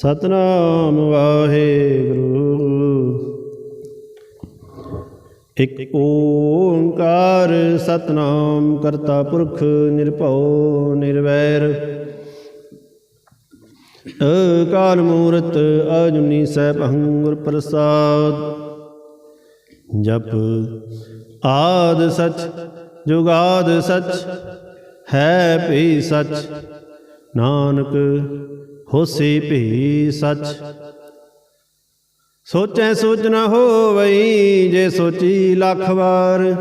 ਸਤਨਾਮ ਵਾਹਿਗੁਰੂ। ਇਕ ਓੰਕਾਰ ਸਤਨਾਮ ਕਰਤਾ ਪੁਰਖ ਨਿਰਭਉ ਨਿਰਵੈਰ। ਅਕਾਲ ਮੂਰਤ ਅਜੁਨੀ ਸੈਭੰ ਗੁਰ ਪ੍ਰਸਾਦ। ਜਪ ਆਦ ਸਚ, ਜੁਗਾਦ ਸਚ, ਹੈ ਭੀ ਸਚ। ਨਾਨਕ ਹੋਸੀ ਭੀ ਸਚ। ਸੋਚੈ ਸੋਚ ਨ ਹੋਵਈ, ਜੇ ਸੋਚੀ ਲੱਖ ਵਾਰ।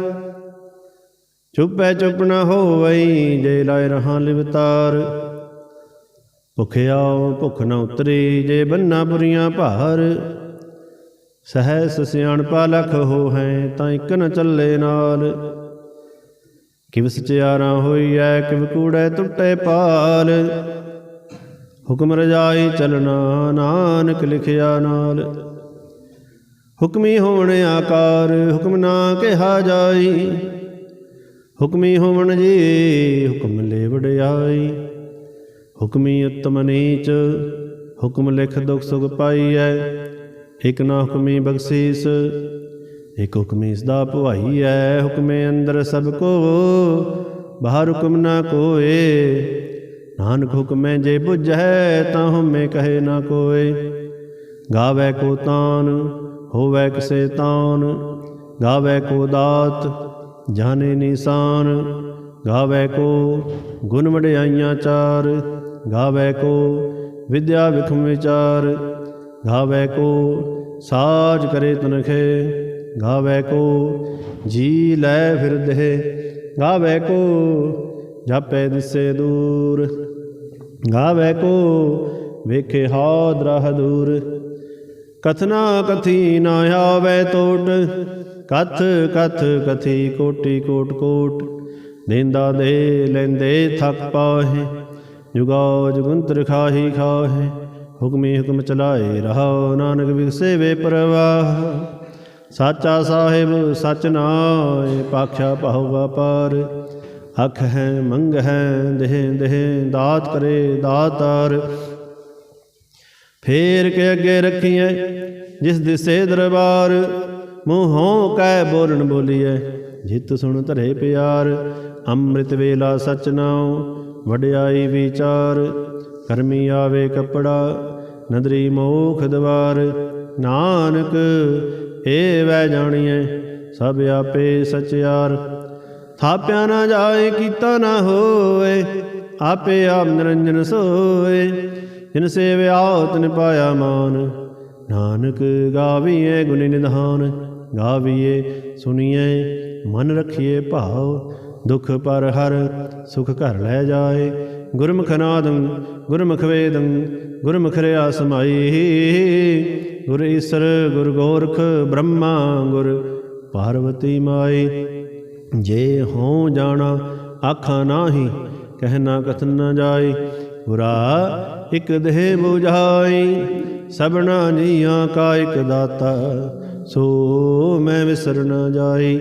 ਚੁੱਪੈ ਚੁੱਪ ਨ ਹੋਵਈ, ਜੇ ਲਾਇ ਰਹਾ ਲਿਵਤਾਰ ਭੁਖਿਆਉ ਭੁਖ ਨ ਉਤਰੀ, ਜੇ ਬੰਨਾ ਬੁਰੀਆਂ ਭਾਰ। ਸਹਿਸ ਸਿਆਣਪਾ ਲਖ ਹੋ ਹੈ ਤਾਂ ਇਕ ਨ ਚੱਲੇ ਨਾਲ। ਕਿਵ ਸਚਿਆਰਾ ਹੋਈਐ, ਕਿਵ ਕੂੜੈ ਟੁੱਟੇ ਪਾਲ। ਹੁਕਮ ਰਜਾਈ ਚਲਣਾ, ਨਾਨਕ ਲਿਖਿਆ ਨਾਲ। ਹੁਕਮੀ ਹੋਣ ਆਕਾਰ, ਹੁਕਮ ਨਾ ਕਿਹਾ ਜਾਈ। ਹੁਕਮੀ ਹੋਵਣ ਜੀ, ਹੁਕਮ ਲੈ ਵਡਿਆਈ ਹੁਕਮੀ ਉਤਮ ਨੀਚ, ਹੁਕਮ ਲਿਖ ਦੁਖ ਸੁਖ ਪਾਈਐ। ਇਕ ਨਾ ਹੁਕਮੀ ਬਖਸ਼ੀਸ, ਇਕ ਹੁਕਮੀ ਸਦਾ ਭਵਾਈਐ। ਹੁਕਮੇ ਅੰਦਰ ਸਭ ਕੋ, ਬਾਹਰ ਹੁਕਮ ਨਾ ਕੋਏ। ਨਾਨਕ ਹੁਕਮੈ ਜੇ ਬੁਝੈ ਤਾਂ ਹਉਮੈ ਕਹੇ ਨਾ ਕੋਏ। ਗਾਵੇ ਕੋ ਤਾਨ, ਹੋਵੇ ਕਿਸੇ ਤਾਨ। ਗਾਵੇ ਕੋ ਦਾਤ, ਜਾਣੇ ਨਿਸ਼ਾਨ। ਗਾਵੇ ਕੋ ਗੁਣ ਵਡਿਆਈਆਂ ਚਾਰ। ਗਾਵੇ ਕੋ ਵਿਦਿਆ ਵਿਖਮ ਵਿਚਾਰ। ਗਾਵੇ ਕੋ ਸਾਜ ਕਰੇ ਤਨਖੇ। ਗਾਵੇ ਕੋ ਜੀ ਲੈ ਫਿਰਦੇ ਗਾਵੇ ਕੋ ਜਾਪੇ ਦਿਸੇ ਦੂਰ। ਗਾਵੇ ਕੋ, ਵੇਖੇ ਹਾਦ ਰਹ ਦੂਰ। ਕਥਨਾ ਕਥੀ ਨਾ ਆਵੇ ਟੋਟ ਕਥ ਕਥ ਕਥੀ ਕੋਟੀ ਕੋਟ ਕੋਟ। ਦੇਂਦਾ ਦੇ ਲੈਂਦੇ ਥੱਕ ਪਾਹੇ, ਜੁਗਾ ਜੁਗੰਤਰ ਖਾਹੀ ਖਾਹੇ। ਹੁਕਮੀ ਹੁਕਮ ਚਲਾਏ ਰਹਾ ਨਾਨਕ ਵਿਗਸੇ ਵੇ ਪ੍ਰਵਾਹ। ਸਾਚਾ ਸਾਹਿਬ ਸਚ ਨਾਏ, ਪਾਖਿਆ ਪਾਹੁ ਵਪਾਰ। ਅਖ ਹੈ, ਮੰਗ ਹੈ, ਦੇਹ ਦੇਹ, ਦਾਤ ਕਰੇ, ਦਾਤਾਰ। ਫੇਰ ਕੇ ਅੱਗੇ ਰੱਖੀਐ, ਜਿਸ ਦਿਸੇ ਦਰਬਾਰ, ਮੂੰਹੋਂ ਕਹਿ ਬੋਲਣ ਬੋਲੀਐ, ਜਿਤ ਸੁਣ ਧਰੇ ਪਿਆਰ, ਅੰਮ੍ਰਿਤ ਵੇਲਾ ਸਚ ਨਾਉ, ਵਡਿਆਈ ਵਿਚਾਰ। ਕਰਮੀ ਆਵੇ ਕਪੜਾ, ਨਦਰੀ ਮੋਖ ਦਵਾਰ। ਨਾਨਕ, ਏ ਵੈ ਜਾਣੀਐ, ਸਭ ਆਪੇ ਸਚਿਆਰ। ਥਾਪਿਆ ਨਾ ਜਾਏ, ਕੀਤਾ ਨਾ ਹੋਏ ਆਪੇ ਆਪ ਨਿਰੰਜਨ ਸੋਏ। ਜਿਨ ਸੇਵਿਆ ਤਿਨ ਪਾਇਆ ਮਾਨ। ਨਾਨਕ ਗਾਵੀਏ ਗੁਣ ਨਿਧਾਨ ਗਾਵੀਏ ਸੁਣੀਏ ਮਨ ਰਖੀਏ ਭਾਵ ਦੁਖ ਪਰ ਹਰ ਸੁਖ ਘਰ ਲੈ ਜਾਏ। ਗੁਰਮੁਖ ਨਾਦੰ, ਗੁਰਮੁਖ ਵੇਦੰ, ਗੁਰਮੁਖ ਰਿਆ ਸਮਾਈ ਗੁਰ ਈਸਰ, ਗੁਰ ਗੋਰਖ ਬ੍ਰਹਮਾ, ਗੁਰ ਪਾਰਵਤੀ ਮਾਈ। ਜੇ ਹੋਂ ਜਾਣਾ, ਆਖਾਂ ਨਾਹੀ ਕਹਿਣਾ ਕਥਨ ਨਾ ਜਾਈ ਗੁਰਾ ਇਕ ਦੇਹ 부ਝਾਈ ਸਭਨਾ ਜੀਆਂ ਕਾ ਇਕ ਦਾਤਾ, ਸੋ ਮੈਂ ਵਿਸਰ ਨਾ ਜਾਈ।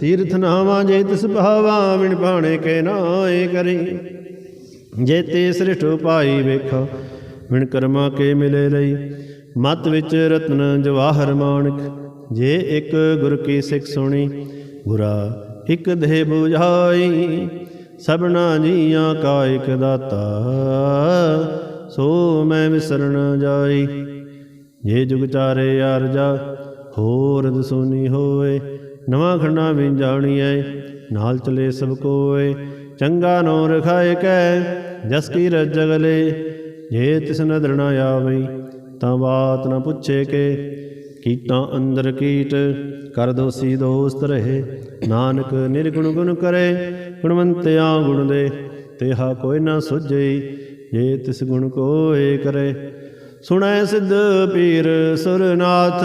ਤੀਰਥ ਨਾਵਾਂ ਜੇ ਤਿਸ ਭਾਵਾ ਵਿਣ ਭਾਣੇ ਕੇ ਨਾਏ ਕਰੀ। ਜੇ ਤੇ ਸ੍ਰਿਸ਼ਟ ਪਾਈ ਵੇਖੋ ਵਿਣ ਕਰਮਾ ਕੇ ਮਿਲੇ ਲਈ। ਮਤ ਵਿੱਚ ਰਤਨ ਜਵਾਹਰ ਮਾਨਕ ਜੇ ਇੱਕ ਗੁਰ ਕੀ ਸਿੱਖ ਸੁਣੀ ਗੁਰਾ ਇਕ ਦੇਹ 부ਝਾਈ ਸਭਨਾ ਜੀਆਂ ਕਾ ਇਕ ਦਾਤਾ। ਸੋ ਮੈਂ ਵਿਸਰਨ ਜਾਈ, ਜੇ ਜੁਗ ਚਾਰੇ ਅਰਜਾ ਹੋਰ ਦਸੂਨੀ ਹੋਏ। ਨਵਾਂ ਖੰਡਾ ਵੀ ਜਾਣੀਐ, ਨਾਲ ਚਲੇ ਸਭ ਕੋਏ। ਚੰਗਾ ਨੋ ਰਖਾਏ ਕੈ, ਜਸ ਕੀ ਰਜਗਲੇ ਜੇ ਤਿਸ ਨਦਰ ਨਾ ਆਵਈ ਤਾਂ ਬਾਤ ਨਾ ਪੁੱਛੇ ਕੇ। ਕੀਟਾਂ ਅੰਦਰ ਕੀਟ, ਕਰ ਦੋਸੀ ਦੋਸਤ ਰਹੇ, ਨਾਨਕ ਨਿਰਗੁਣ ਗੁਣ ਕਰੇ ਗੁਣਵੰਤਿਆ ਗੁਣ ਦੇ, ਤੇਹਾ ਕੋਈ ਨਾ ਸੁਝਈ ਜੇ ਤਿਸ ਗੁਣ ਕੋਏ ਕਰੇ। ਸੁਣੈ ਸਿੱਧ ਪੀਰ ਸੁਰਨਾਥ,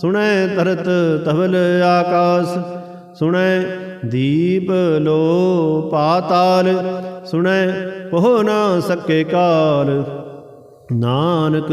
ਸੁਣੈ ਤਰਤ ਤਵਲ ਆਕਾਸ, ਸੁਣੈ ਦੀਪ ਲੋ ਪਾਤਾਲ, ਸੁਣੈ ਪਹੁ ਨਾ ਸਕੇ ਕਾਲ। ਨਾਨਕ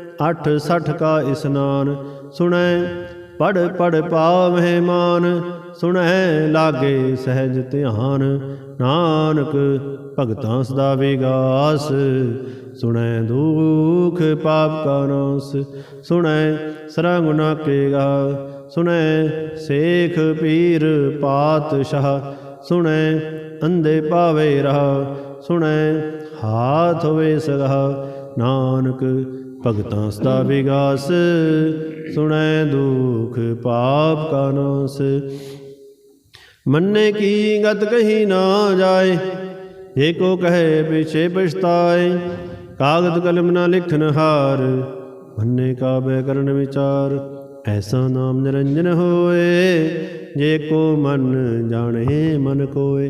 ਅਠ ਸਠ ਕਾ ਇਸਨਾਨ। ਸੁਣੈ ਪੜ ਪੜ ਪਾਵਹਿ ਮਾਨ। ਸੁਣੈ ਲਾਗੇ ਸਹਿਜ ਧਿਆਨ। ਨਾਨਕ ਭਗਤਾਂ ਸਦਾ ਵਿਗਾਸ। ਸੁਣੈ ਦੁਖ ਪਾਪ ਕਾ ਨਾਸ। ਸੁਣੈ ਸਰਾ ਗੁਨਾ ਕੇਗਾ ਸੁਣੈ ਸੇਖ ਪੀਰ ਪਾਤਸ਼ਾਹ। ਸੁਣੈ ਅੰਧੇ ਪਾਵੇ ਰਹਾ। ਸੁਣੈ ਹਾਥ ਹੋਵੇ ਸਗਾ ਨਾਨਕ ਭਗਤਾਂ ਸਦਾ ਵਿਗਾਸ, ਸੁਣੈ ਦੁਖ ਪਾਪ ਕਾ ਨਾਸ। ਮੰਨੇ ਕੀ ਗਤ ਕਹੀ ਨਾ ਜਾਏ ਜੇ ਕੋ ਕਹੇ ਪਿਛੇ ਪਛਤਾਏ। ਕਾਗਦ ਕਲਮ ਨਾ ਲਿਖਨ ਹਾਰ, ਮੰਨੇ ਕਾਬੇ ਕਰਨ ਵਿਚਾਰ। ਐਸਾ ਨਾਮ ਨਿਰੰਜਨ ਹੋਏ, ਜੇ ਕੋ ਮਨ ਜਾਣੇ ਮਨ ਕੋਏ।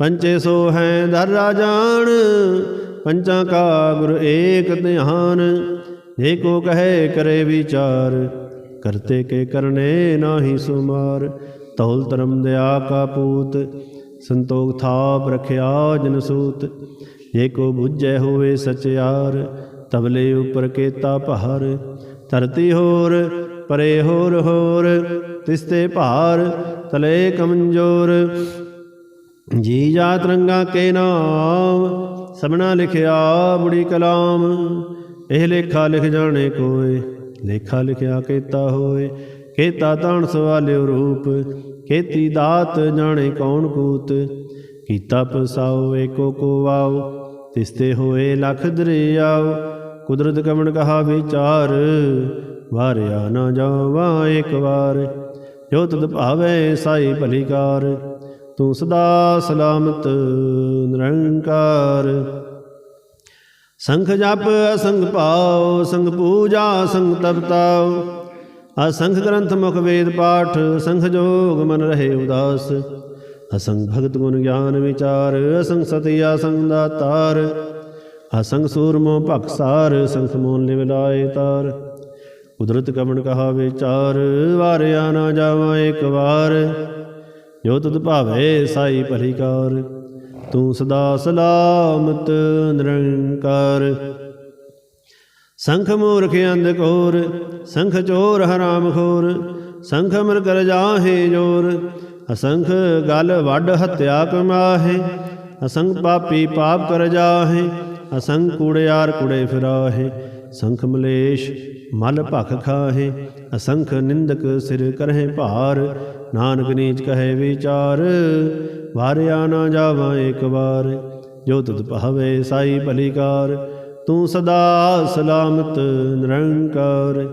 ਪੰਚੇ ਸੋ ਹੈ ਦਰ ਰਾਜਾਨ ਪੰਚਾਂ ਕਾ ਗੁਰ ਏਕ ਧਿਆਨ। ਜੇ ਕੋ ਕਹੇ ਕਰੇ ਵਿਚਾਰ, ਕਰਤੇ ਕੇ ਕਰਨੇ ਨਾਹੀ ਸੁਮਾਰ। ਤੌਲ ਧਰਮ ਦਿਆ ਕਾ ਪੂਤ, ਸੰਤੋਖ ਥਾਪ ਰਖਿਆ ਜਨ ਸੂਤ। ਜੇ ਕੋ ਬੁੱਝੈ ਹੋਵੇ ਸਚਿਆਰ ਤਬਲੇ ਉਪਰ ਕੇਤਾ ਭਾਰ। ਧਰਤੀ ਹੋਰ, ਪਰੇ ਹੋਰ ਹੋਰ, ਤਿਸਤੇ ਭਾਰ, ਤਲੇ ਕਮਜੋਰ। ਜੀ ਜਾਤ ਰੰਗਾ ਕੇ ਨਾਮ, ਸਭਨਾ ਲਿਖਿਆ ਬੁੜੀ ਕਲਾਮ। ਇਹ ਲੇਖਾ ਲਿਖ ਜਾਣੇ ਕੋਏ, ਲੇਖਾ ਲਿਖਿਆ ਕੀਤਾ ਹੋਏ। ਕੇਤਾ ਤਾਣ ਸਵਾਲਿਓ ਰੂਪ, ਕੇਤੀ ਦਾਤ ਜਾਣੇ ਕੌਣ ਕੂਤ। ਕੀਤਾ ਪਸਾਓ ਏਕੋ ਕੋ ਆਓ, ਤਿਸਤੇ ਹੋਏ ਲਖ ਦਰਿਆਓ ਕੁਦਰਤ ਕਮਣ ਕਹਾ ਵਿਚਾਰ, ਵਾਰਿਆ ਨਾ ਜਾਵਾ ਇੱਕ ਵਾਰ। ਜੋ ਤਦ ਭਾਵੇ ਸਾਈ ਭਲੀਕਾਰ ਤੂੰ ਸਦਾ ਸਲਾਮਤ, ਨਿਰੰਕਾਰ। ਸੰਖ ਜਪ ਅਸੰਗ ਪਾਉ ਸੰਗ ਪੂਜਾ ਸੰਗ ਤਪਤਾਉ। ਅਸੰਖ ਗ੍ਰੰਥ, ਮੁਖ ਵੇਦ ਪਾਠ, ਸੰਖ ਜੋਗ ਮਨ ਰਹੇ ਉਦਾਸ। ਅਸੰਗ ਭਗਤ ਗੁਣ ਗਿਆਨ ਵਿਚਾਰ ਅਸੰਗ ਸਤਿ ਅਸੰਗ ਦਾਤਾਰ। ਅਸੰਗ ਸੂਰਮੋ ਭਖਸਾਰ ਸੰਖ ਮੋਨ ਲਿਵ ਲਾਏ ਤਾਰ। ਕੁਦਰਤ ਕਮਣ ਕਹਾ ਵਿਚਾਰ, ਵਾਰਿਆ ਨਾ ਜਾਵਾਂ ਇੱਕ ਵਾਰ। ਜੋ ਤਦ ਭਾਵੇ ਸਾਈ ਭਲੀਕਾਰ, ਤੂੰ ਸਦਾ ਸਲਾਮਤ ਨਿਰੰਕਾਰ। ਸੰਖ ਮੂਰਖ ਅੰਧ ਕੋਰ ਸੰਖ ਚੋਰ ਹਰਾਮ ਖੋਰ, ਸੰਖ ਮਰ ਕਰ ਜਾਹੇ ਜੋਰ। ਅਸੰਖ ਗਲ ਵੱਡ ਹਤਿਆ ਕਮਾਹੇ, ਅਸੰਖ ਪਾਪੀ ਪਾਪ ਕਰ ਜਾਹੇ, ਅਸੰਖ ਕੂੜਿਆਰ ਕੁੜੇ ਫਿਰਾਹੇ। ਸੰਖ ਮਲੇਸ਼, ਮਲ ਭਖ ਖਾਹੇ, ਅਸੰਖ ਨਿੰਦਕ ਸਿਰ ਕਰਹਿ ਭਾਰ, ਨਾਨਕ ਨੀਚ ਕਹੇ ਵਿਚਾਰ, ਵਾਰਿਆ ਨਾ ਜਾਵਾਂ ਇੱਕ ਵਾਰ, ਜੋ ਤੁਧ ਭਾਵੇ ਸਾਈ ਭਲੀਕਾਰ, ਤੂੰ ਸਦਾ ਸਲਾਮਤ ਨਿਰੰਕਾਰ।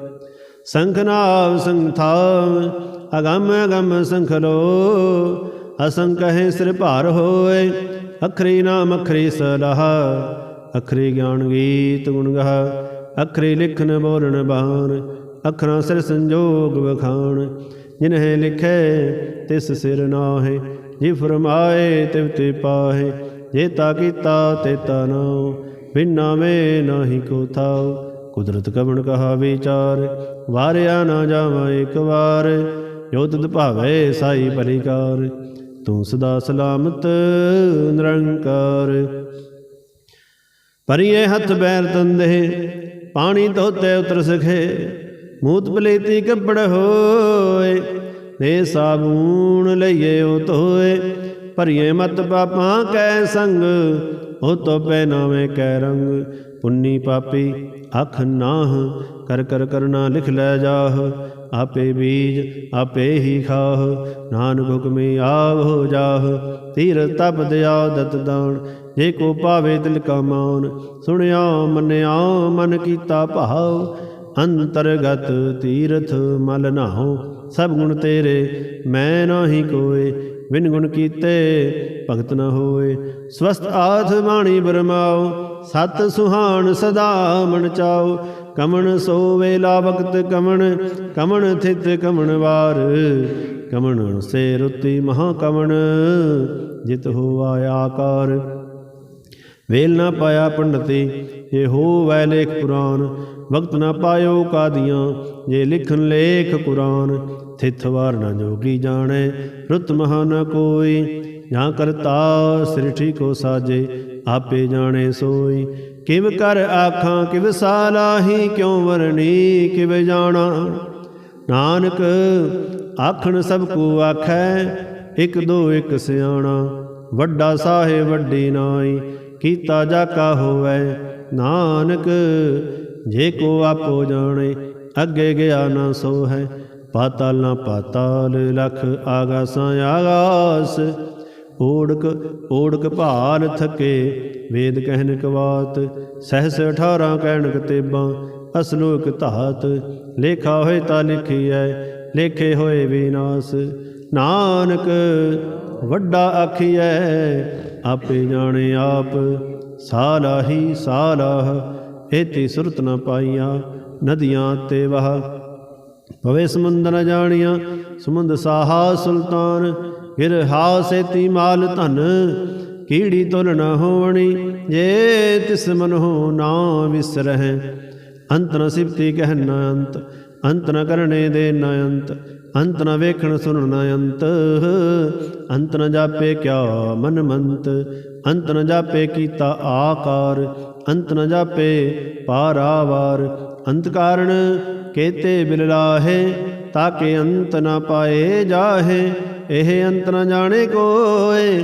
ਸੰਖ ਨਾਵ ਸੰਥਾਵ ਅਗੰਮ ਅਗੰਮ ਸੰਖ ਲੋ, ਅਸੰਖ ਹੈ ਸਿਰ ਭਾਰ ਹੋਏ, ਅਖਰੀ ਨਾਮ ਅਖਰੀ ਸਲਾਹ, ਅਖਰੀ ਗਿਆਨ ਗੀਤ ਗੁਣ ਗਾ ਅਖਰੀ ਲਿਖਨ ਬੋਲਣ ਬਾਣ, ਅਖਰਾਂ ਸਿਰ ਸੰਜੋਗ ਵਖਾਣ। ਜਿਨਹਿ ਲਿਖੈ, ਤਿਸ ਸਿਰ ਨਾਹੇ, ਜੀ ਫਰਮਾਏ, ਤਿਵ ਤੇ ਪਾਹੇ। ਜੇਤਾ ਕੀਤਾ ਤੇਤਾ ਨਾਉ, ਬਿਨਾ ਮੇ ਨਾਹੀ ਕੋ ਥਾਉ। ਕੁਦਰਤ ਕਵਣ ਕਹਾ ਵਿਚਾਰ, ਵਾਰਿਆ ਨਾ ਜਾਵਾਂ ਇੱਕ ਵਾਰ। ਜੋ ਤਦ ਭਾਵੇ, ਸਾਈ ਭਲੀਕਾਰ ਤੂੰ ਸਦਾ ਸਲਾਮਤ, ਨਿਰੰਕਾਰ। ਪਰਿਏ ਹੱਥ ਬੈਰ ਤੰਦੇ ਪਾਣੀ ਧੋਤੇ ਉਤਰ ਸਖੇ, ਮੂਤ ਪਲੇਤੀ ਕੱਪੜ ਹੋਏ ਦੇ ਸਾਬੂਨ ਲਈਏ ਉਹ ਧੋਏ, ਭਰੀਏ ਮਤ ਪਾਪਾਂ ਕੈ ਸੰਗ, ਉਹ ਤੋ ਪੈ ਨਾਵੇਂ ਕੈ ਰੰਗ, ਪੁੰਨੀ ਪਾਪੀ ਅਖ ਨਾਹ, ਕਰ ਕਰ ਕਰਨਾ ਲਿਖ ਲੈ ਜਾਹ ਆਪੇ ਬੀਜ, ਆਪੇ ਹੀ ਖਾਹ। ਨਾਨਕ ਹੁਕਮੇ ਆਵ ਹੋ ਜਾਹ। ਤੀਰ ਤਪ ਦਿਆ ਦਤ ਦਾਨ, ਜੇ ਕੋ ਪਾਵੇ ਦਿਲ ਕਾ ਮਾਨ। ਸੁਣਿਆ, ਮੰਨਿਆ, ਮਨ ਕੀਤਾ ਭਾਵ। ਅੰਤਰਗਤ ਤੀਰਥ ਮਲ ਨਾਹੋ, ਸਭ ਗੁਣ ਤੇਰੇ, ਮੈਂ ਨਾਹੀ ਕੋਏ। ਬਿਨ ਗੁਣ ਕੀਤੇ ਭਗਤ ਨ ਹੋਏ। ਸਵਸਤ ਆਥ ਬਾਣੀ ਬਰਮਾਓ, ਸਤ ਸੁਹਾਣ ਸਦਾ ਮਨ ਚਾਓ। ਕਮਣ ਸੋ ਵੇਲਾ ਵਕਤ ਕਮਣ ਕਮਣ ਥਿਤ ਕਮਣ ਵਾਰ। ਕਮਣ ਸੇ ਰੁਤੀ ਮਹਾ ਕਮਣ, ਜਿਤ ਹੋਆ ਆਕਾਰ। ਵੇਲ ਨਾ ਪਾਇਆ ਪੰਡਤੀ, ਜੇ ਹੋਵੈ ਲੇਖ ਪੁਰਾਨ ਵਕਤ ਨਾ ਪਾਇਓ ਕਾਦੀਆਂ, ਜੇ ਲਿਖਨ ਲੇਖ ਕੁਰਾਨ, ਥਿਤ ਵਾਰ ਨਾ ਜੋਗੀ ਜਾਣੈ, ਰੁਤ ਮਹਾ ਨ ਕੋਈ। ਜਾਂ ਕਰਤਾ ਸ੍ਰਿਠੀ ਕੋ ਸਾਜੇ, ਆਪੇ ਜਾਣੇ ਸੋਈ। ਕਿਵ ਕਰ ਆਖਾਂ, ਕਿਵ ਸਾਲਾਹੀ ਕਿਉ ਵਰਣੀ, ਕਿਵ ਜਾਣਾ। ਨਾਨਕ ਆਖਣ ਸਭ ਕੋ ਆਖੈ, ਇਕ ਦੋ ਇਕ ਸਿਆਣਾ। ਵੱਡਾ ਸਾਹੇ ਵੱਡੀ ਨਾਈ, ਕੀਤਾ ਜਾ ਕਾ ਹੋਵੈ। ਨਾਨਕ ਜੇ ਕੋ ਆਪੋ ਜਾਣੇ, ਅੱਗੇ ਗਿਆ ਨਾ ਸੋ ਹੈ ਪਾਤਾਲ ਨਾ ਪਾਤਾਲ, ਲਖ ਆਗਾਸਾਂ ਆਗਾਸ। ਓੜਕ ਓੜਕ ਭਾਲ ਥਕੇ ਵੇਦ ਕਹਿਨ ਕਵਾਤ ਸਹਸ 18 ਕਹਿਣਕ ਤੇਬਾਂ ਅਸਲੋਕ ਧਾਤ, ਲੇਖਾ ਹੋਏ ਤਾਂ ਲਿਖੀਐ, ਲੇਖੇ ਹੋਏ ਵਿਨਾਸ਼। ਨਾਨਕ, ਵੱਡਾ ਆਖੀਐ, ਆਪੇ ਜਾਣੇ ਆਪ ਸਾਲਾਹੀ ਸਾਲਾਹ ਏਤੀ ਸੁਰਤ ਨ ਪਾਈਆ ਨਦੀਆਂ ਤੇ ਵਹ। ਭਵੇ ਸਮੁੰਦਰ ਨ ਜਾਣੀਆਂ, ਸਮੁੰਦ ਸਾਹਾ ਸੁਲਤਾਨ, ਗਿਰ ਹਾਸੇਤੀ ਮਾਲ ਧਨ ਕੀੜੀ ਤੁਲ ਨ ਹੋਣੀ ਜੇ ਤਿਸ ਮਨ ਹੋ ਨਾ ਵਿਸਰਹਿ। ਅੰਤ ਨ ਸਿਫਤੀ ਕਹਿ ਨ ਅੰਤ ਅੰਤ ਨ ਕਰਨੇ ਦੇ ਨ ਅੰਤ ਅੰਤ ਨ ਵੇਖਣ ਸੁਣ ਨ ਅੰਤ। ਅੰਤ ਨ ਜਾਪੇ ਕਿਆ ਮਨ ਮੰਤ, ਅੰਤ ਨ ਜਾਪੇ ਕੀਤਾ ਆਕਾਰ, ਅੰਤ ਨ ਜਾਪੇ ਪਾਰਾਵਾਰ। ਅੰਤ ਕਾਰਣ ਕੇਤੇ ਬਿਲ ਲਾਹੇ ਤਾਕੇ ਅੰਤ ਨ ਪਾਏ ਜਾਹੇ, ਇਹ ਅੰਤ ਨ ਜਾਣੇ ਕੋਏ।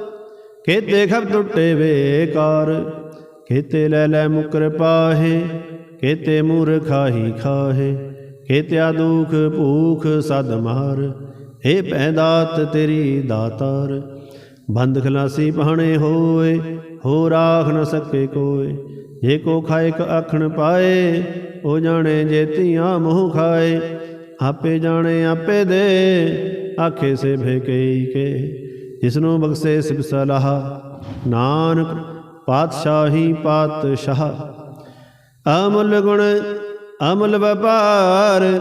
ਖੇਤੇ ਖਬ ਟੁੱਟੇ ਵੇਕਾਰ ਕੇਤੇ ਲੈ ਲੈ ਮੁਕਰ ਪਾਹੇ ਕੇਤੇ ਮੂਰਖਾਹੀ ਖਾਹੇ। ਕੇਤਿਆ ਦੁਖ ਭੂਖ ਸਦ ਮਾਰ ਏ ਪੈਦਾਤ ਤੇਰੀ ਦਾਤਾਰ। ਬੰਦ ਖਲਾਸੀ ਪਹਣੇ ਹੋਏ ਹੋ ਰਾਖ ਨ ਸਕੇ ਕੋਏ। ਜੇ ਕੋ ਖਾਇ ਕ ਆਖਣ ਪਾਏ, ਉਹ ਜਾਣੇ ਜੇ ਧੀਆਂ ਮੂੰਹ ਖਾਏ। ਆਪੇ ਜਾਣੇ ਆਪੇ ਦੇ, ਆਖੇ ਸੇ ਭੇਕਈ ਕੇ। ਜਿਸਨੂੰ ਬਖਸ਼ੇ ਸਿਬ ਸਲਾਹ, ਨਾਨਕ ਪਾਤਸ਼ਾਹੀ ਪਾਤਸ਼ਾਹ। ਅਮੁੱਲ ਗੁਣ, ਅਮਲ ਵਪਾਰ,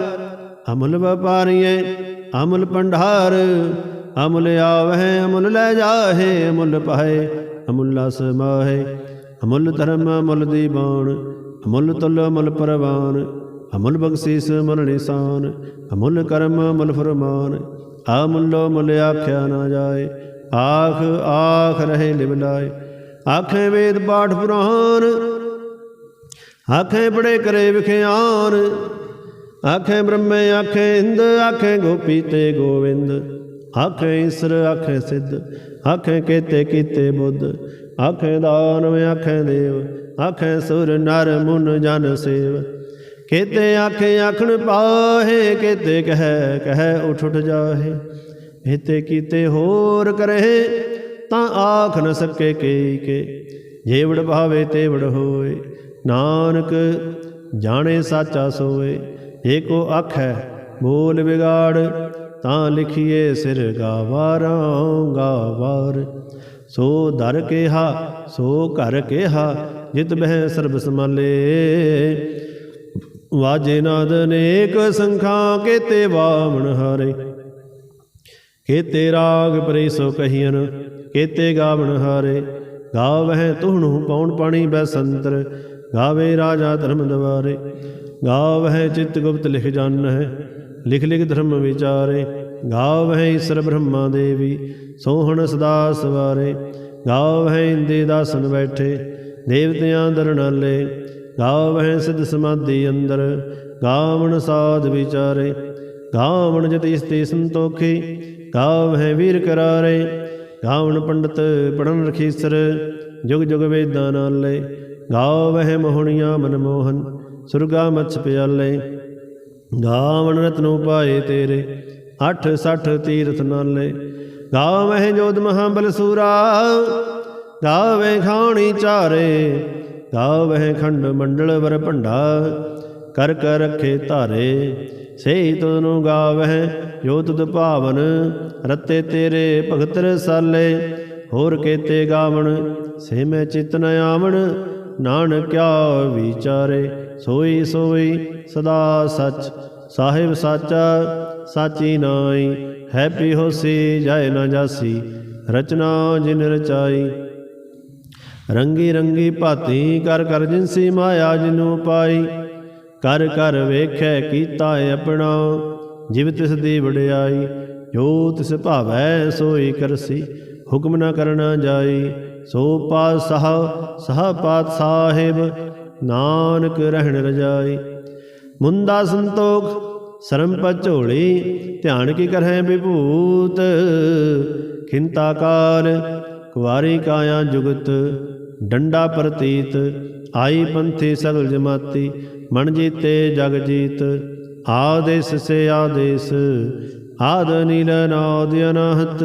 ਅਮੁੱਲ ਵਪਾਰੀਏ ਅਮੁੱਲ ਪੰਡਾਰ ਅਮੁੱਲ ਆਵਹਿ, ਅਮੁੱਲ ਲੈ ਜਾਹੇ, ਅਮੁੱਲ ਪਾਏ ਲਸ ਮਾਹੇ। ਅਮੁੱਲ ਧਰਮ, ਅਮੁੱਲ ਦੀਵਾਨ ਅਮੁੱਲ ਤੁਲ, ਅਮਲ ਪਰਵਾਨ। ਅਮੁੱਲ ਬਖਸ਼ੀਸ, ਅਮੁੱਲ ਨਿਸ਼ਾਨ। ਅਮੁੱਲ ਕਰਮ, ਅਮੁੱਲ ਫਰਮਾਨ। ਆ ਮੁੱਲੋ ਮੁੱਲ ਆਖਿਆ ਨਾ ਜਾਏ। ਆਖ ਆਖ ਰਹੇ ਲਿਵ ਲਾਏ। ਆਖੇ ਵੇਦ ਪਾਠ ਪੁਰਾਨ ਆਖੇ ਬੜੇ ਕਰੇ ਵਿਖਿਆਨ ਆਖੇ ਬ੍ਰਹਮੇ, ਆਖੇ ਇੰਦ, ਆਖੇ ਗੋਪੀ ਤੇ ਗੋਵਿੰਦ। ਆਖੇ ਈਸਰ, ਆਖੇ ਸਿੱਧ। ਆਖੇ ਕੀਤੇ ਕੀਤੇ ਬੁੱਧ। ਆਖੇ ਦਾਨਵ, ਆਖੇ ਦੇਵ। ਆਖੇ ਸੁਰ, ਨਰ, ਮੁਨ, ਜਨ, ਸੇਵ। ਕੇਤੇ ਆਖੇ ਆਖਣ ਪਾਹੇ, ਕੇਤੇ ਕਹਿ ਕਹਿ ਉਠ ਉਠ ਜਾਹੇ। ਇਤੇ ਕੀਤੇ ਹੋਰ ਕਰੇ, ਤਾਂ ਆਖ ਨ ਸਕੇ ਕੇ ਕੇ। ਜੇਵੜ ਭਾਵੇ ਤੇਵੜ ਹੋਏ, ਨਾਨਕ ਜਾਣੇ ਸਾਚਾ ਸੋਏ। ਏਕੋ ਆਖੈ ਬੋਲ ਵਿਗਾੜ, ਤਾਂ ਲਿਖੀਏ ਸਿਰ ਗਾਵਾਰਾਂ ਗਾਵਾਰ। ਸੋ ਦਰ ਕੇਹਾ, ਸੋ ਘਰ ਕੇਹਾ, ਜਿਤ ਬਹਿ ਸਰਬ ਸਮਾਲੇ ਵਾਜੇ ਨਾਦ ਅਨੇਕ ਸੰਖਾਂ, ਕੇਤੇ ਵਾਮਣ ਹਾਰੇ। ਕੇਤੇ ਰਾਗ ਪਰੇ ਸੋ ਕਹੀਨ ਕੇਤੇ ਗਾਵਣ ਹਾਰੇ। ਗਾਵਹਿ ਤੁਹਣੁ ਪੌਣ ਪਾਣੀ ਬੈਸੰਤਰ, ਗਾਵੇ ਰਾਜਾ ਧਰਮ ਦਵਾਰੇ। ਗਾਵਹਿ ਚਿਤ ਗੁਪਤ ਲਿਖ ਜਾਣਹਿ ਲਿਖ ਲਿਖ ਧਰਮ ਵਿਚਾਰੇ। ਗਾਵਹਿ ਈਸ਼ਰ ਬ੍ਰਹਮਾ ਦੇਵੀ, ਸੋਹਣ ਸਦਾ ਸਵਾਰੇ। ਗਾਵਹਿ ਇੰਦੇ ਦਾਸਨ ਬੈਠੇ, ਦੇਵਤਿਆਂ ਦਰਨਾਲੇ। ਗਾਵਹਿ ਸਿਧ ਸਮਾਧੀ ਅੰਦਰ, ਗਾਵਣ ਸਾਧ ਵਿਚਾਰੇ, ਗਾਵਣ ਜਤੀ ਸਤੇ ਸੰਤੋਖੇ, ਗਾਵਹਿ ਵੀਰ ਕਰਾਰੇ, ਗਾਵਣ ਪੰਡਤ ਪੜਨ ਰਖੀਸਰ, ਜੁਗ ਜੁਗ ਵੇਦਾਂ ਨਾਲੇ, ਗਾਵਹਿ ਮੋਹਣੀਆਂ ਮਨਮੋਹਨ ਸੁਰਗਾ ਮਛ ਪਿਆਲੇ, ਗਾਵਣ ਰਤਨੋ ਪਾਏ ਤੇਰੇ, ਅੱਠ ਸੱਠ ਤੀਰਥ ਨਾਲੇ, ਗਾਵਹਿ ਜੋਧ ਮਹਾਬਲ ਸੂਰਾ ਗਾਵੇ ਖਾਣੀ ਚਾਰੇ ਗਾਵਹਿ ਖੰਡ ਮੰਡਲ ਵਰ ਭੰਡਾ, ਕਰ ਕਰ ਰਖੇ ਧਾਰੇ। ਸਹੀ ਤੁਧਨੂੰ ਗਾਵਹਿ, ਜੋ ਤੁਧ ਭਾਵਨ, ਰਤੇ ਤੇਰੇ ਭਗਤ ਰਸਾਲੇ। ਹੋਰ ਕੇਤੇ ਗਾਵਣ ਸੇ ਮੈਂ ਚਿਤ ਨ ਆਵਣ। ਨਾਨਕਿਆ ਵਿਚਾਰੇ, ਸੋਈ ਸੋਈ ਸਦਾ ਸੱਚ। ਸਾਹਿਬ ਸਾਚਾ, ਸਾਚੀ ਨਾਈ ਹੈਪੀ ਹੋਸੀ, ਜਾਏ ਨਾ ਜਾਸੀ। ਰਚਨਾ ਜਿਨ ਰਚਾਈ ਰੰਗੀ ਰੰਗੀ ਭਾਤੀ ਕਰ ਕਰ ਜਿਨਸੀ ਮਾਇਆ ਜਿਨੂ ਪਾਈ, ਕਰ ਕਰ ਵੇਖੈ ਕੀਤਾ ਆਪਣਾ, ਜਿਵ ਤਿਸ ਦੀ ਵਡਿਆਈ, ਜੋ ਤਿਸ ਭਾਵੈ ਸੋਈ ਕਰਸੀ, ਹੁਕਮ ਨਾ ਕਰਨਾ ਜਾਈ, ਸੋ ਪਾਤ ਸਹ ਸਹ ਪਾਤ ਸਾਹਿਬ ਨਾਨਕ ਰਹਿਣ ਰਜਾਈ ਮੁੰਦਾ ਸੰਤੋਖ, ਸਰਮ ਪਚੋਲੀ ਧਿਆਨ ਕੀ ਕਰਹਿ ਵਿਭੂਤ, ਖਿੰਤਾ ਕਾਲ, ਕੁਵਾਰੀ ਕਾਇਆ ਜੁਗਤ ਡੰਡਾ ਪ੍ਰਤੀਤ, ਆਈ ਪੰਥੀ ਸਗਲ ਜਮਾਤੀ, ਮਨ ਜੀਤੇ ਜਗ ਜੀਤ, ਆਦੇਸ ਸੇ ਆਦੇਸ, ਆਦ ਨੀਲ ਨਾਦ ਅਨਾਹਤ,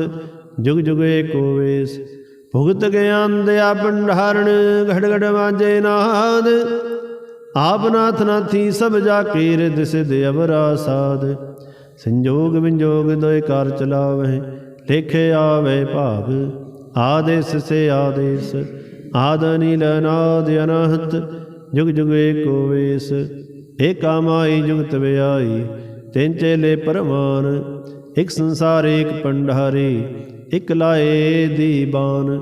ਜੁਗ ਜੁਗ ਏਕੋ ਵੇਸ ਭੁਗਤ ਗਿਆਨ ਦਿਆ ਭੰਡਾਰਣ ਘੜ ਘੜ ਵਾਜੇ ਨਾਦ, ਆਪ ਨਾਥ ਨਾਥੀ ਸਭ ਜਾ ਕੇ ਰਿਦ ਸਿਧ ਅਵਰਾ ਸਾਧ ਸੰਜੋਗ ਵਿੰਜੋਗ ਦੋਇ ਕਾਰ ਚਲਾਵਹਿ, ਲੇਖੇ ਆਵੇ ਭਾਗ ਆਦੇਸ ਸੇ ਆਦੇਸ। ਆਦਿ ਨੀਲ ਨਾਦ ਅਨਹਤ ਜੁਗ ਜੁਗ ਏਕੋ ਵੇਸ ਏਕਾ ਮਾਈ ਜੁਗਤ ਵਿਆਈ, ਤਿੰਨ ਚੇਲੇ ਪਰਮਾਨ, ਇਕ ਸੰਸਾਰ ਏਕ ਪੰਡਾਰੀ ਇਕ ਲਾਏ ਦੀਬਾਨ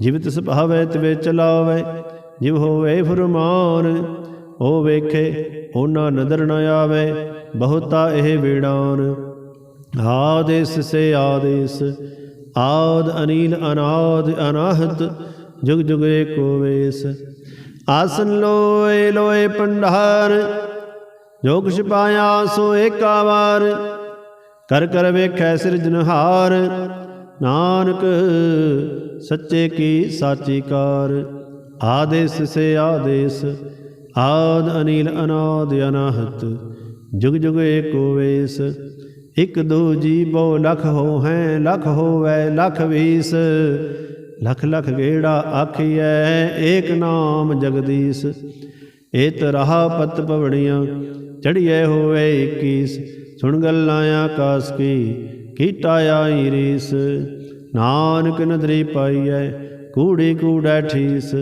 ਜਿਵ ਤਿਸ ਭਾਵੈ ਤਿਵੇ ਚਲਾਵੇ, ਜਿਵ ਹੋਵੇ ਫਰਮਾਨ, ਉਹ ਵੇਖੇ, ਉਹਨਾਂ ਨਦਰ ਨ ਆਵੇ, ਬਹੁਤਾ ਇਹ ਵੇੜਾਨ। ਆਦੇਸ ਸੇ ਆਦੇਸ ਆਦ ਅਨੀਲ ਅਨਾਦ ਅਨਾਹਤ ਜੁਗ ਜੁਗ ਏਕੋ ਵੇਸ। ਆਸਨ ਲੋਏ ਲੋਏ ਪੰਡਾਰ ਜੋ ਕੁਛ ਪਾਇਆ ਸੋ ਏਕਾ ਵਾਰ। ਕਰ ਕਰ ਵੇਖੈ ਸਿਰਜਨਹਾਰ ਨਾਨਕ ਸੱਚੇ ਕੀ ਸਾਚੀ ਕਾਰ। ਆਦੇਸ ਸੇ ਆਦੇਸ, ਆਦ ਅਨੀਲ ਅਨਾਦ ਅਨਾਹਤ, ਜੁਗ ਜੁਗ ਏਕੋ ਵੇਸ। ਇਕ ਦੋ ਜੀ ਬਹੁ ਲਖ ਹੋ ਹੈ ਲਖ ਹੋਵੈ, ਲਖ ਵੀਸ। ਲਖ ਲਖ ਗੇੜਾ ਆਖੀਐ, ਏਕ ਨਾਮ ਜਗਦੀਸ਼ ਏਤ ਰਹਾ ਪਤ ਪਵੜੀਆਂ ਚੜੀਐ ਹੋਵੇ 21 ਸੁਣ ਗੱਲਾਂ ਆਕਾਸ ਕੀ ਕੀਟਾ ਆਈ ਰੀਸ, ਨਾਨਕ ਨਦਰੀ ਪਾਈਐ, ਕੂੜੀ ਕੂੜੈ ਠੀਸ,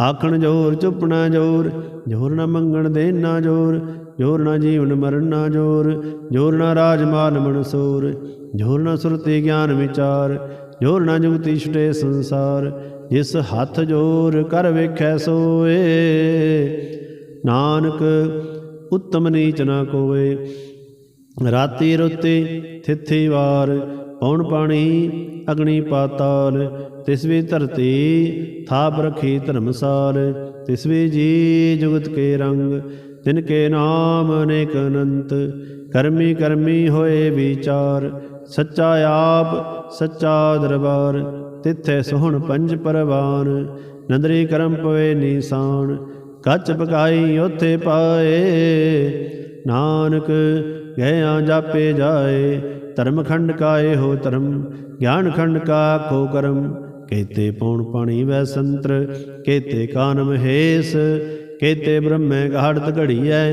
ਆਖਣ ਜੋਰ ਚੁੱਪਣਾ ਜੋਰ ਜੋਰ ਨਾ ਮੰਗਣ ਦੇਣਾ ਜੋਰ ਜੋਰ ਨਾ ਜੀਵਨ ਮਰਨ ਨਾ ਜੋਰ ਜੋਰ ਨਾ ਰਾਜ ਮਾਨ ਮਨਸੂਰ, ਜੋਰ ਨਾ ਸੁਰਤੀ ਗਿਆਨ ਵਿਚਾਰ ਜੋਰ ਨਾ ਜੁਗਤੀ ਛਟੇ ਸੰਸਾਰ, ਜਿਸ ਹੱਥ ਜੋਰ ਕਰ ਵੇਖੈ ਸੋਏ। ਨਾਨਕ, ਉੱਤਮ ਨੀਚ ਨਾ ਕੋਏ ਰਾਤੀ ਰੁੱਤੀ ਥਿਥੀ ਵਾਰ ਪੌਣ ਪਾਣੀ ਅਗਨੀ ਪਾਤਾਲ। ਤਿਸ ਵੀ ਧਰਤੀ ਥਾਪ ਰਖੀ ਧਰਮਸਾਲ। ਤਿਸ ਵੀ ਜੀ ਜੁਗਤ ਕੇ ਰੰਗ, ਤਿਨ ਕੇ ਨਾਮ ਅਨੇਕ ਅਨੰਤ। ਕਰਮੀ ਕਰਮੀ ਹੋਏ ਵਿਚਾਰ ਸੱਚਾ ਆਪ, ਸੱਚਾ ਦਰਬਾਰ, ਤਿੱਥੇ ਸੋਹਣ ਪੰਜ ਪਰਵਾਨ। ਨੰਦਰੀ ਕਰਮ ਪਵੇ ਨੀਸਾਨ, ਕੱਚ ਪਕਾਈ ਉਥੇ ਪਾਏ। ਨਾਨਕ ਗਿਆ ਜਾਪੇ ਜਾਏ ਧਰਮ ਖੰਡ ਕਾਏ ਹੋ ਧਰਮ ਗਿਆਨ ਖੰਡ ਕਾ ਖੋ ਕਰਮ। ਕੇਤੇ ਪੌਣ ਪਾਣੀ ਵੈ ਸੰਤਰ, ਕੇਤੇ ਕਾਨਮ ਹੇਸ, ਕੇਤੇ ਬ੍ਰਹਮੈ ਘਾੜਤ ਘੜੀਐ।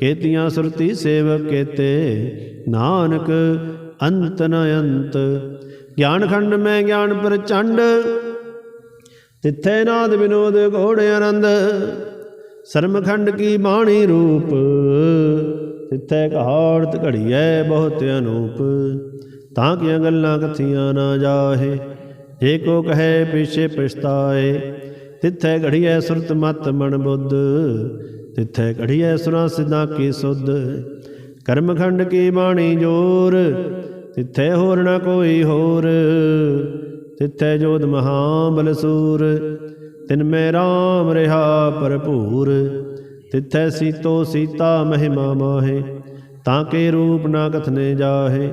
ਕੇਤੀਆਂ ਸੁਰਤੀ ਸੇਵਕ ਕੇਤੇ, ਨਾਨਕ ਅੰਤ ਨ ਅੰਤ। ਗਿਆਨ ਖੰਡ ਮੈਂ ਗਿਆਨ ਪ੍ਰਚੰਡ, ਤਿੱਥੇ ਨਾਦ ਵਿਨੋਦ ਘੋੜ ਆਨੰਦ ਸਰਮਖੰਡ ਕੀ ਬਾਣੀ ਰੂਪ, ਤਿੱਥੇ ਕਹਾੜਤ ਘੜੀਐ ਬਹੁਤ ਅਨੂਪ। ਤਾਂ ਕਿ ਗੱਲਾਂ ਕਥੀਆਂ ਨਾ ਜਾਹੇ, ਜੇ ਕੋ ਕਹੇ ਪਿਛੇ ਪਛਤਾਏ। ਤਿੱਥੇ ਘੜੀਐ ਸੁਰਤ ਮਤ ਮਨ ਬੁੱਧ ਤਿੱਥੇ ਘੜੀਐ ਸੁਨਾ ਸਿਧਾ ਕੀ ਸੁਧ। ਕਰਮਖੰਡ ਕੀ ਬਾਣੀ ਜੋਰ, ਤਿੱਥੇ ਹੋਰ ਨਾ ਕੋਈ ਹੋਰ। ਤਿੱਥੈ ਜੋਧ ਮਹਾਬਲ ਬਲਸੂਰ, ਤਿਨ ਮੈਂ ਰਾਮ ਰਹਾ ਭਰਪੂਰ। ਤਿੱਥੈ ਸੀਤੋ ਸੀਤਾ ਮਹਿਮਾ ਮਾਹੇ, ਤਾਂ ਕੇ ਰੂਪ ਨਾ ਕਥਨੇ ਜਾਹੇ।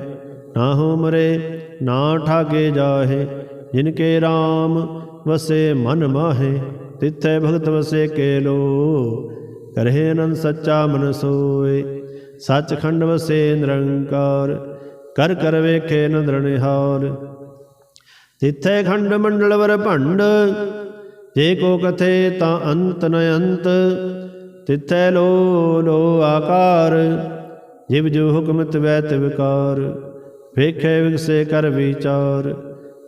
ਨਾ ਹੋ ਮਰੇ, ਨਾ ਠਾਗੇ ਜਾਹੇ, ਜਿਨ ਕੇ RAM ਵਸੇ ਮਨ ਮਾਹੇ। ਤਿੱਥੈ ਭਗਤ ਵਸੇ ਕੇ ਲੋ ਕਰਹਿ ਅਨੰਦ ਸੱਚਾ ਮਨ ਸੋਏ। ਸੱਚਖੰਡ ਵਸੇ ਨਿਰੰਕਾਰ, ਕਰ ਕਰ ਵੇਖੇ ਨਦਰ ਨਿਹਾਰ। ਤਿੱਥੇ ਖੰਡ ਮੰਡਲ ਵਰ ਭੰਡ, ਜੇ ਕੋ ਕਥੇ ਤਾਂ ਅੰਤ ਨ ਅੰਤ। ਤਿੱਥੇ ਲੋ ਲੋ ਆਕਾਰ, ਜਿਵ ਜੋ ਹੁਕਮ ਤਵੈ ਤਿਵਕਾਰ ਵੇਖੇ ਵਿਗਸੇ ਕਰ ਵਿਚਾਰ,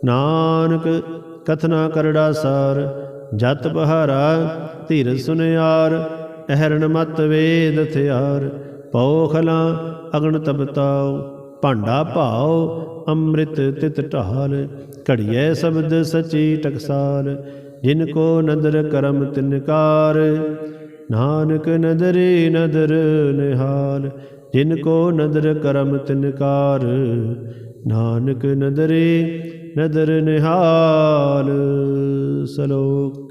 ਨਾਨਕ ਕਥਨਾ ਕਰੜਾ ਸਾਰ। ਜਤ ਬਹਾਰਾ ਧੀਰ ਸੁਨਿਆਰ ਅਹਰਣ ਮਤ ਵੇਦ ਹਥਿਆਰ ਪੌਖਲਾ ਅਗਣ ਤਬਤਾਉ ਭਾਂਡਾ ਭਾਉ ਅੰਮ੍ਰਿਤ ਤਿਤ ਢਾਲ, ਘੜੀਐ ਸ਼ਬਦ ਸਚੀ ਟਕਸਾਲ, ਜਿਨ ਕੋ ਨਦਰ ਕਰਮ ਤਿਨਕਾਰ ਨਾਨਕ ਨਦਰੇ ਨਦਰ ਨਿਹਾਲ, ਜਿਨ ਕੋ ਨਦਰ ਕਰਮ ਤਿਨਕਾਰ ਨਾਨਕ ਨਦਰੇ ਨਦਰ ਨਿਹਾਲ, ਸਲੋਕ।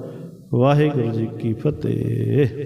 ਵਾਹਿਗੁਰੂ ਜੀ ਕੀ ਫਤਿਹ।